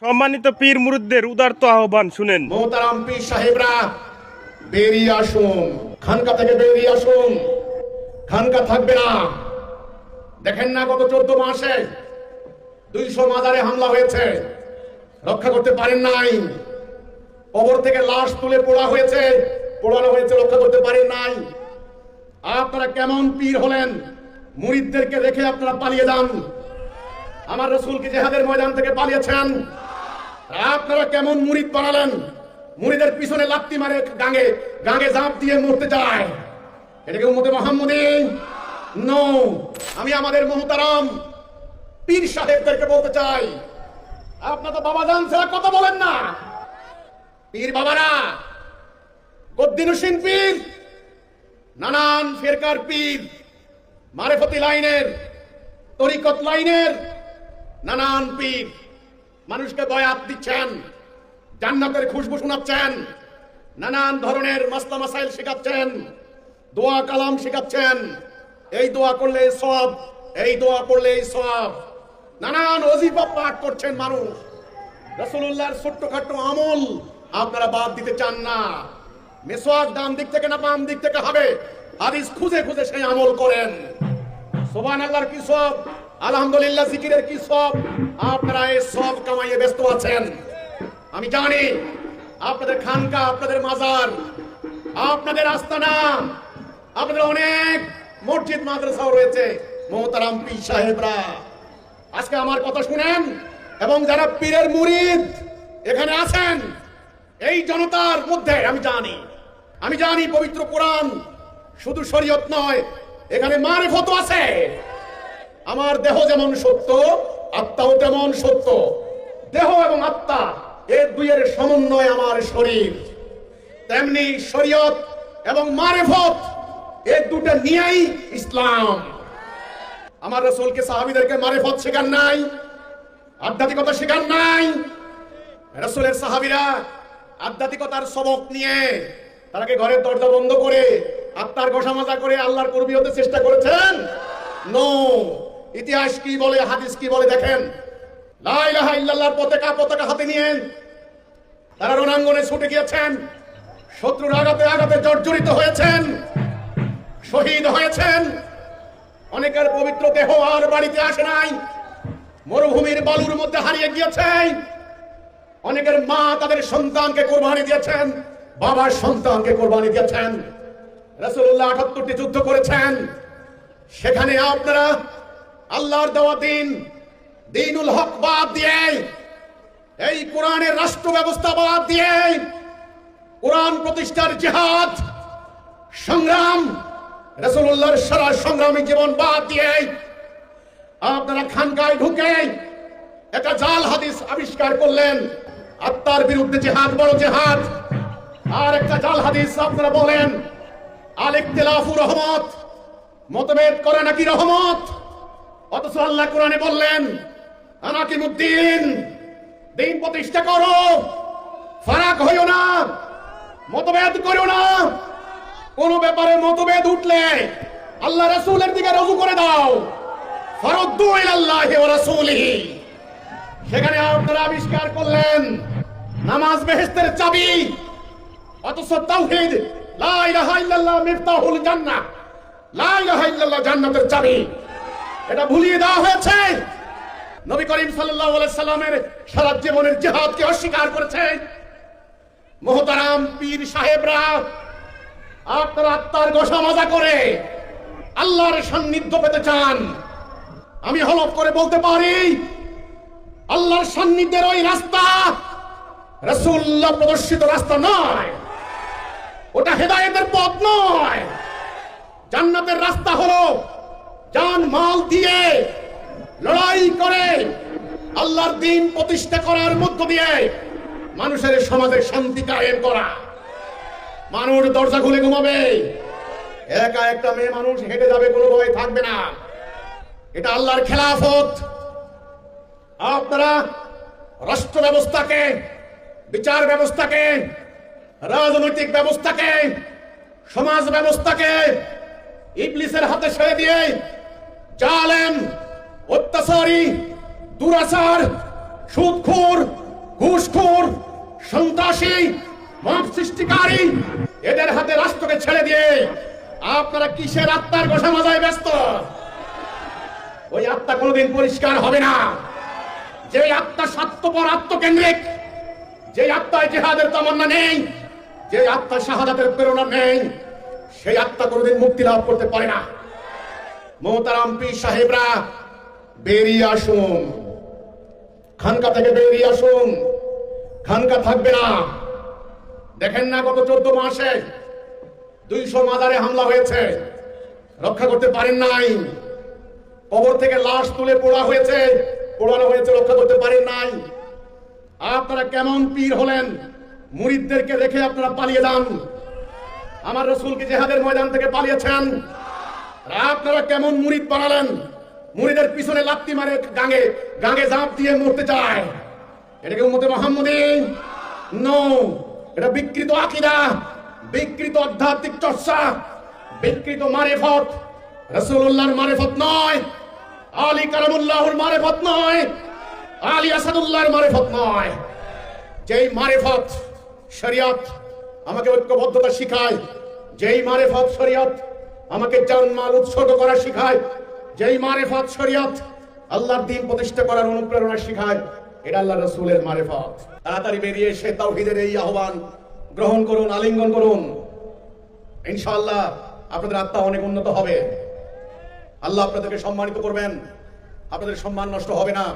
সম্মানিত পীর মুরুদ্দের উদারত আহ্বান, শুনেন। মোহতারাম পীর সাহেবরা, বেরিয়ে আসুন। খানকা থেকে বেরিয়ে আসুন। খানকা থাকবে না। দেখেন না গত চোদ্দ মাসে দুইশো মাদারে হামলা হয়েছে। রক্ষা করতে পারেন নাই। কবর থেকে লাশ তুলে পোড়া হয়েছে। পোড়ানো হয়েছে, রক্ষা করতে পারেন নাই। আপনারা কেমন পীর হলেন? মুরিদদেরকে রেখে আপনারা পালিয়ে যান। আমার রসুলকে জেহাদের ময়দান থেকে পালিয়েছেন। আপনারা কেমন মুড়িদ বানালেন? মুরিদের পিছনে লাত্তি মারে গাঙ্গে গাঙে জাঁপ দিয়ে মরতে চায়। এটাকে উম্মতে মোহাম্মদী? নো আমি আমাদের মোহতারাম পীর সাহেবদেরকে বলতে চাই। আপনার তো বাবা জান ছাড়া কথা বলেন না। পীর বাবারা গদ্দিন গদ্দিনুসিন পীর, নানান ফেরকার পীর, মারেফতি লাইনের, তরিকত লাইনের নানান পীর। মানুষকে বয়াত দিচ্ছেন, জান্নাতের খুশবু শোনাচ্ছেন, নানান ধরনের মাস্তা মাসাইল শেখাচ্ছেন, দোয়া কালাম শেখাচ্ছেন। এই দোয়া করলে সব এই দোয়া করলে সব নানান অজিফা পাঠ করছেন মানুষ। রসুল্লাহর ছোট্টখাট্ট আমল আপনারা বাদ দিতে চান না। মেসোয়াক ডান দিক থেকে না বাম দিক থেকে হবে? হাদিস খুঁজে খুঁজে সেই আমল করেন। সোবান আল্লাহর কি সব আলহামদুলিল্লাহ, জিকিরের কি সব? আপনারা এই সব কামাইয়ে ব্যস্ত আছেন। আমি জানি আপনাদের খানকা, আপনাদের মাজার, আপনাদের আস্তানা, আপনাদের অনেক মসজিদ, মাদ্রাসাও রয়েছে, মোহতারাম পীর সাহেবরা। আজকে আমার কথা শুনেন, এবং যারা পীরের মুরিদ এখানে আছেন, এই জনতার মধ্যে আমি জানি আমি জানি পবিত্র কোরআন শুধু শরীয়ত নয়, এখানে মারেফত আছে। আমার দেহ যেমন সত্য, আত্মাও তেমন সত্য। দেহ এবং আত্মা এর দুইয়ের সমন্বয় আমার শরীর। তেমনি শরীয়ত এবং মারেফত এর দুটো নিয়েই ইসলাম। আমার রসুলকে সাহাবিদেরকে মারেফত শেখান নাই, আধ্যাত্মিকতা শেখান নাই। রসুলের সাহাবিরা আধ্যাত্মিকতার সবক নিয়ে তারাকে ঘরের দরজা বন্ধ করে আত্মার ঘষা মাজা করে আল্লাহর কর্মী হতে চেষ্টা করেছেন? নো ইতিহাস কি বলে, হাদিস কি বলে দেখেন। ইল্লাল্লাহর পতাকা পতাকা হাতে নিয়ে তারা রণাঙ্গনে ছুটে গিয়েছেন। শত্রুর আঘাতে আঘাতে জর্জরিত হয়েছেন। শহীদ হয়েছেন। অনেকের পবিত্র দেহ আর বাড়িতে আসে নাই। মরুভূমির বালুর মধ্যে হারিয়ে গিয়েছে। অনেকের মা তাদের সন্তানকে কোরবানি দিয়েছেন। বাবার সন্তানকে কোরবানি দিয়েছেন। রাসূলুল্লাহ আটাত্তরটি যুদ্ধ করেছেন। সেখানে আপনারা আল্লাহর দেওয়া দিন। দিনুল হক বাদ দিয়ে। এই কোরআনের রাষ্ট্র ব্যবস্থা বাদ দিয়ে। কোরআন প্রতিষ্ঠার জিহাদ, সংগ্রাম, রাসূলুল্লাহর সারা সংগ্রামী জীবন বাদ দিয়ে। আপনারা খানকায় ঢুকে একটা জাল হাদিস আবিষ্কার করলেন। আত্মার বিরুদ্ধে জেহাদ বড় জেহাদ। আর একটা জাল হাদিস আপনারা বলেন আল ইখতিলাফু রহমত। মতভেদ করে নাকি রহমত? অথচ আল্লাহ কোরআনে বললেন আনাকিমুদ্দিন দিন প্রতিষ্ঠা করো। ফারাক হইও না, মতভেদ করো না। কোন ব্যাপারে মতভেদ উঠলে আল্লাহ রাসূলের দিকে রজু করে দাও। ফারুদ্দু ইলাল্লাহি ওয়া রাসূলিহি। সেখানে আপনারা আবিষ্কার করলেন, নামাজ বেহেশতের চাবি, অথচ তাওহীদ, লা ইলাহা ইল্লাল্লাহ মিফতাহুল জান্নাহ, লা ইলাহা ইল্লাল্লাহ জান্নাতের চাবি। এটা ভুলিয়ে দেওয়া হয়েছে। নবী করিম আলাইহি সাল্লামের সারা জীবনের জিহাদকে অস্বীকার করেছে। মোহতারাম পীর সাহেবরা, আপনার আত্মার গোসা মজা করে আল্লাহর সান্নিধ্য পেতে চান। আমি হলফ করে বলতে পারি, আল্লাহর সান্নিধ্যের ওই রাস্তা রসুল্লাহ প্রদর্শিত রাস্তা নয়। ওটা হেদায়েতের পথ নয়। জান্নাতের রাস্তা হলো জান মাল দিয়ে লড়াই করে, আল্লাহর দিন প্রতিষ্ঠা করার মধ্য দিয়ে মানুষের সমাজে শান্তি কায়েম করা। মানুষ দরজা খুলে ঘুমাবে। একা একটা মেয়ে মানুষ হেঁটে যাবে, কোনো ভয় থাকবে না। এটা আল্লাহর খেলাফত। আপনারা রাষ্ট্র ব্যবস্থাকে, বিচার ব্যবস্থাকে, রাজনৈতিক ব্যবস্থাকে, সমাজ ব্যবস্থাকে ইবলিসের হাতে ছেড়ে দিয়ে জালেম, অত্যাচারী, দুরাচার সুদখোর ঘুষখোর, সন্ত্রাসী মব সৃষ্টিকারী, এদের হাতে রাষ্ট্রকে ছেড়ে দিয়ে আপনারা কিসের আত্মার গোসা মাজায় ব্যস্ত? ওই আত্মা কোনোদিন পরিষ্কার হবে না। যে আত্মা স্বার্থপর, আত্মকেন্দ্রিক, যে আত্মায় জেহাদের তামান্না নেই, যে আত্মা শাহাদাতের প্রেরণা নেই, সেই আত্মা কোনোদিন মুক্তি লাভ করতে পারে না। মোহতারাম পীর সাহেবরা, বেরিয়ে আসুন। খানকা থেকে বেরিয়ে আসুন। খানকা থাকবে না। দেখেন না গত চোদ্দ মাসে দুইশো মাদারে হামলা হয়েছে। রক্ষা করতে পারেন নাই। কবর থেকে লাশ তুলে পোড়া হয়েছে। পোড়ানো হয়েছে, রক্ষা করতে পারেন নাই। আপনারা কেমন পীর হলেন? মুরিদদেরকে রেখে আপনারা পালিয়ে যান। আমার রসুলকে জেহাদের ময়দান থেকে পালিয়েছেন। আপনারা কেমন মুরিদ বানালেন? মুরিদের পিছনে লাত্তি মারে গাঙে গাঙে জাঁপ দিয়ে মরতে চায়। এটাকে উম্মতে মোহাম্মদী নো এটা বিকৃত আকিদা, বিকৃত আধ্যাত্মিক চর্চা, বিকৃত মারেফত। রসুল্লাহর মারেফত নয়, আলী কালামুল্লাহর মারেফত নয়, আলী আসাদুল্লাহর মারেফত নয়। যেই মারেফত শরিয়ত আমাকে ঐক্যবদ্ধতা শিখায়, যেই মারেফত শরিয়ত আমাকে জানমাল উৎসর্গ করা শিখায়, যেই মারেফত শরিয়ত আল্লাহর দিন প্রতিষ্ঠা করার অনুপ্রেরণা শিখায়, এটা আল্লাহ রসুলের মারেফত। তাড়াতাড়ি বেরিয়ে সে তাওহীদের এই আহ্বান, গ্রহণ করুন, আলিঙ্গন করুন। ইনশাআল্লাহ আপনাদের আত্মা অনেক উন্নত হবে। আল্লাহ আপনাদেরকে সম্মানিত করবেন। আপনাদের সম্মান নষ্ট হবে না,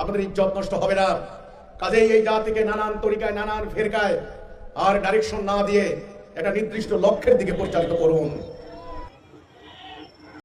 আপনাদের ইজ্জত নষ্ট হবে না। কাজেই এই জাতিকে নানান তরিকায়, নানান ফেরকায় আর ডাইরেকশন না দিয়ে একটা নির্দিষ্ট লক্ষ্যের দিকে পরিচালিত করুন।